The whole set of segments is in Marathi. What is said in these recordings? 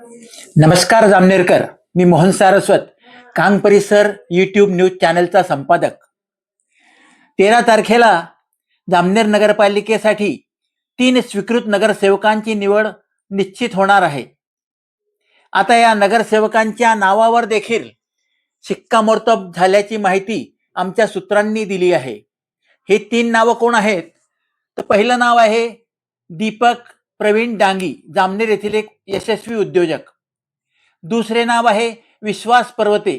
नमस्कार जामनेरकर. मी मोहन सारस्वत कांग परिसर यूट्यूब न्यूज चॅनलचा संपादक. तेरा तारखेला जामनेर नगरपालिकेसाठी तीन स्वीकृत नगरसेवकांची निवड निश्चित होणार आहे. आता या नगरसेवकांच्या नावावर देखील शिक्कामोर्तब झाल्याची माहिती आमच्या सूत्रांनी दिली आहे. हे तीन नावं कोण आहेत? तर पहिलं नाव आहे दीपक प्रवीण डांगी जामनेर येथील एक यशस्वी उद्योजक. दुसरे नाव आहे विश्वास पर्वते.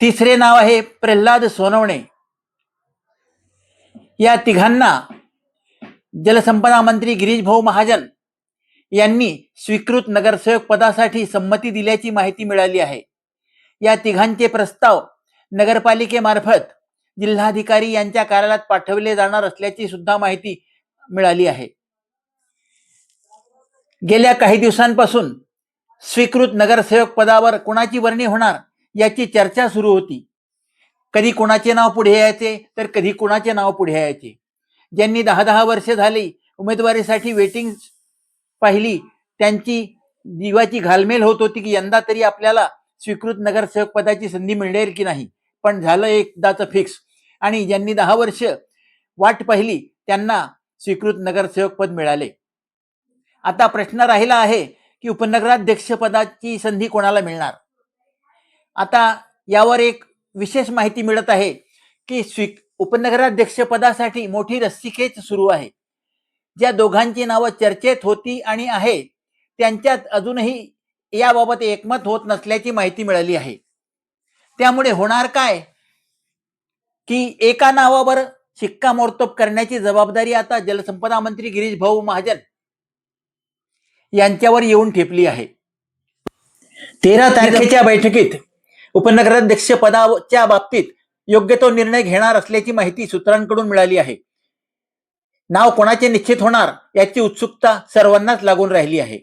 तिसरे नाव आहे प्रल्हाद सोनवणे. या तिघांना जलसंपदा मंत्री गिरीश भाऊ महाजन यांनी स्वीकृत नगरसेवक पदासाठी संमती दिल्याची माहिती मिळाली आहे. या तिघांचे प्रस्ताव नगरपालिकेमार्फत जिल्हाधिकारी यांच्या कार्यालयात पाठवले जाणार असल्याची सुद्धा माहिती मिळाली आहे. गेल्या काही दिवसांपासून स्वीकृत नगरसेवक पदावर कोणाची वर्णी होणार याची चर्चा सुरू होती. कधी कोणाचे नाव पुढे यायचे तर कधी कोणाचे नाव पुढे यायचे. ज्यांनी दहा दहा वर्षे झाली उमेदवारीसाठी वेटिंग पाहिली त्यांची जीवाची घालमेल होत होती की यंदा तरी आपल्याला स्वीकृत नगरसेवक पदाची संधी मिळेल की नाही. पण झालं एकदाचं फिक्स आणि ज्यांनी दहा वर्ष वाट पाहिली त्यांना स्वीकृत नगरसेवक पद मिळाले. आता प्रश्न राहिला आहे की उपनगराध्यक्षपदाची संधी कोणाला मिळणार? आता यावर एक विशेष माहिती मिळत आहे की स्वी उपनगराध्यक्षपदासाठी मोठी रस्सीखेच सुरू आहे. ज्या दोघांची नावं चर्चेत होती आणि आहे त्यांच्यात अजूनही याबाबत एकमत होत नसल्याची माहिती मिळाली आहे. त्यामुळे होणार काय? की एका नावावर शिक्कामोर्तब करण्याची जबाबदारी आता जलसंपदा मंत्री गिरीश भाऊ महाजन यांच्यावर येऊन ठेपली आहे. तेरा तारखेच्या बैठकीत उपनगराध्यक्ष पदाच्या बाबतीत योग्य तो निर्णय घेणार असल्याची माहिती सूत्रांकडून मिळाली आहे. नाव कोणाचे निश्चित होणार याची उत्सुकता सर्वांनाच लागून राहिली आहे.